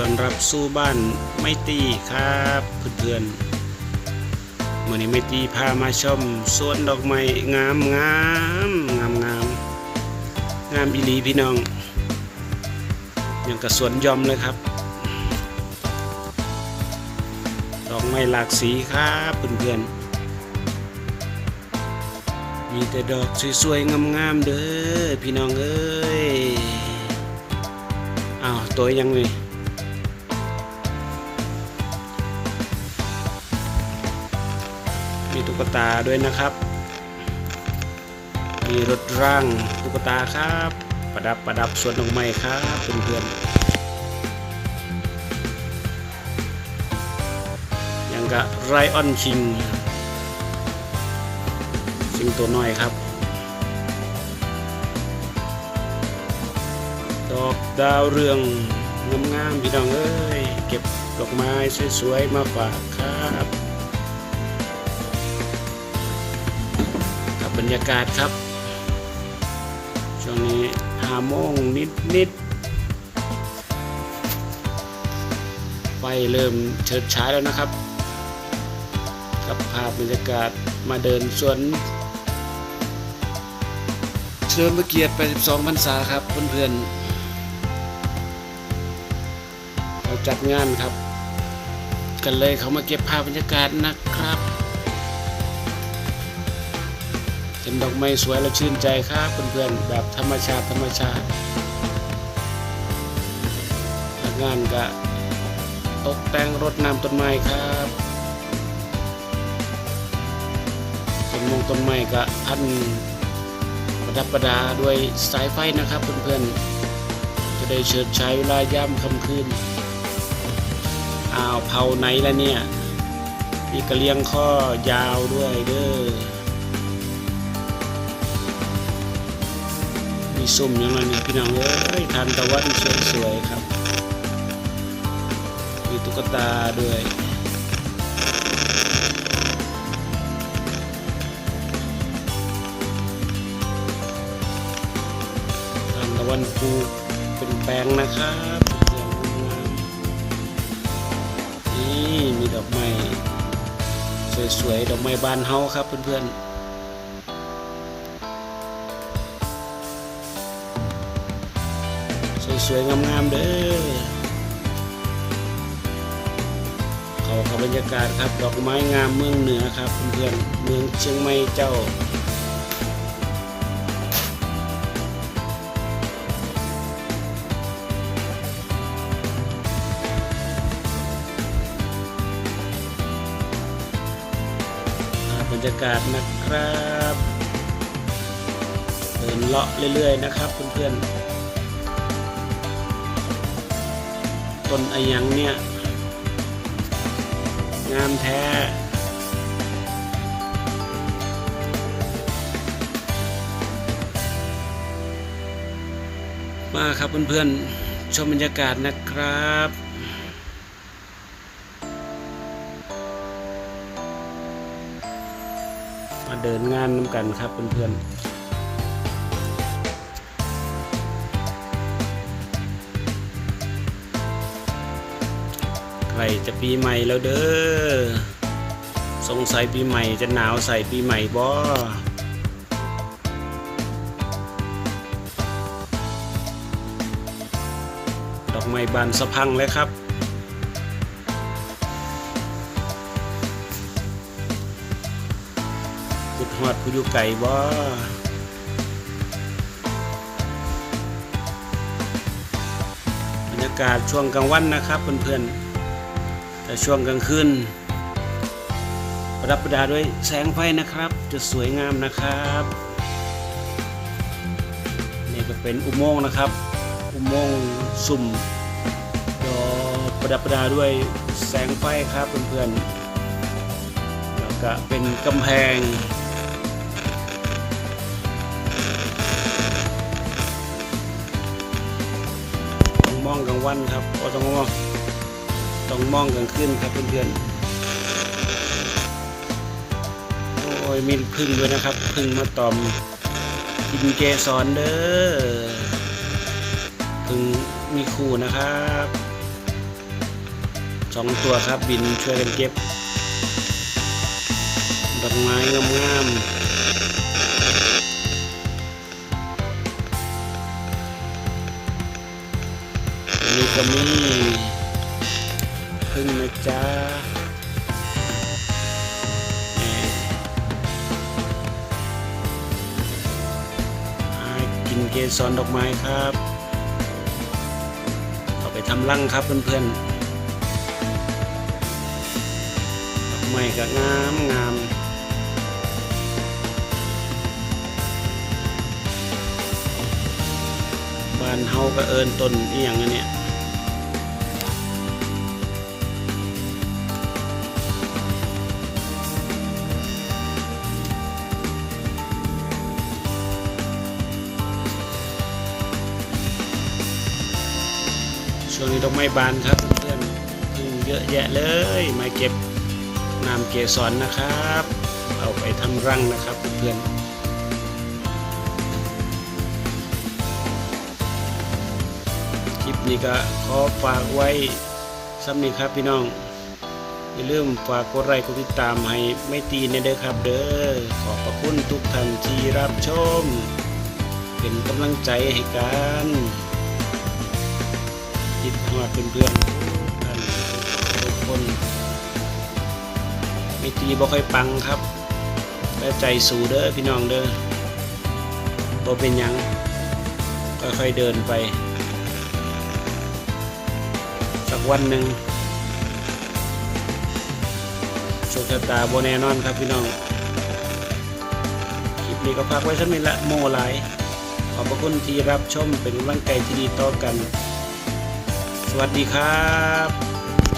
ต้อนรับสู่บ้านไม่ตีครับเพื่อนๆมื่อนี้ไม่ตีพามาชมสวนดอกไม้งามงามงามงามงามอีหลีพี่น้องอย่างกับสวนยอมเลยครับ ดอกไม้หลากสีครับเพื่อนๆมีแต่ดอกสวยๆ งามๆ เด้อพี่น้องเอ้ย อ้าว ตัวยังนี่ มีตุ๊กตาด้วยนะครับ มีรถร่างตุ๊กตาครับ ประดับประดับสวนดอกไม้ครับเพื่อนๆยังกะไรออนชิงสิงตัวน้อยครับ ดอกดาวเรืองงามๆพี่น้องเอ้ย เก็บดอกไม้สวยๆมาฝากครับ บรรยากาศครับ ช่วงนี้หาโมงนิดนิดๆไฟเริ่มเฉิดฉายแล้วนะครับ กับภาพบรรยากาศมาเดินสวนเชิญพระเกียรติ 82พรรษาครับเพื่อนๆเราจัดงานครับ กันเลยเขามาเก็บภาพบรรยากาศนะครับ เห็นดอกไม้สวยแล้วชื่นใจครับเพื่อนๆแบบธรรมชาติธรรมชาติงานก็ตกแต่งรดน้ำต้นไม้ครับต้นมงต้นไม้ก็พันประดับประดาด้วยสายไฟนะครับเพื่อนๆจะได้เฉิดฉายเวลาย่ำค่ำคืนอ้าวเผาไหนแล้วเนี่ยมีกระเลียงข้อยาวด้วยเด้อ มีส้มย่างไรเนี่ยพี่น้องเอ้ยทานตะวันสวยๆครับ มีตุ๊กตาด้วยทานตะวันปูเป็นแปลงนะครับนี่มีดอกไม้สวยๆดอกไม้บานเฮาครับเพื่อนๆ สวยๆ งามๆ เด้อเขากับบรรยากาศครับ ดอกไม้งามเมืองเหนือครับเพื่อนเมืองเชียงใหม่เจ้าบรรยากาศนะครับ เดินเลาะเรื่อยๆ นะครับเพื่อนๆ ต้นอยังเนี่ย งามแท้มาครับเพื่อนๆ ชมบรรยากาศนะครับ มาเดินงานน้ำกันครับเพื่อนๆ จะปีใหม่แล้วเด้อ สงสัยปีใหม่จะหนาวใส่ปีใหม่บ่ดอกไม้บานสะพังเลยครับกุดหอดผู้อยู่ไก่บ่บรรยากาศช่วงกลางวันนะครับเพื่อนๆ แต่ช่วงกลางคืนประดับประดาด้วยแสงไฟนะครับ จะสวยงามนะครับ นี่ก็เป็นอุโมงค์นะครับ อุโมงค์สุ่มดอกประดับประดาด้วยแสงไฟครับเพื่อนๆแล้วก็เป็นกำแพงต้องมองกลางวันครับก็ต้องมอง ต้องมองกลางคืนครับเพื่อนๆ โอ้ยมีพึ่งด้วยนะครับ พึ่งมาตอมกินเกสรเด้อพึ่งมีคู่นะครับสองตัวครับบินช่วยกันเก็บดอกไม้งามๆอันนี้ก็มี พึ่งนะจ๊ะกินเกสรดอกไม้ครับเอาไปทำรังครับเพื่อนๆดอกไม้ก็งามงามบ้านเฮาก็เอินต้นอีหยังอันเนี้ย ช่วงนี้ดอกไม้บานครับเพื่อนๆพึ่งเยอะแยะเลย มาเก็บน้ำเกสรนะครับ เอาไปทำรังนะครับเพื่อนๆคลิปนี้ก็ขอฝากไว้ซ้ำนีครับพี่น้อง อย่าลืมฝากกดไลค์กดติดตามให้ไม่ตีนเด้อครับเด้อขอบพระคุณทุกท่านที่รับชม เป็นกำลังใจให้กัน คิดฮอดเพื่อนๆทุกท่านทุกคนไม่ตีบ่ค่อยปังครับแต่ใจสู้เด้อพี่น้องเด้อบ่เป็นยังค่อยๆเดินไป สักวันหนึ่งโชคชะตาบ่แน่นอนครับพี่น้อง คลิปนี้ก็พักไว้สักนิดละโมหลาย ขอบพระคุณที่รับชมเป็นกำลังใจที่ดีต่อกัน วัสดีครับ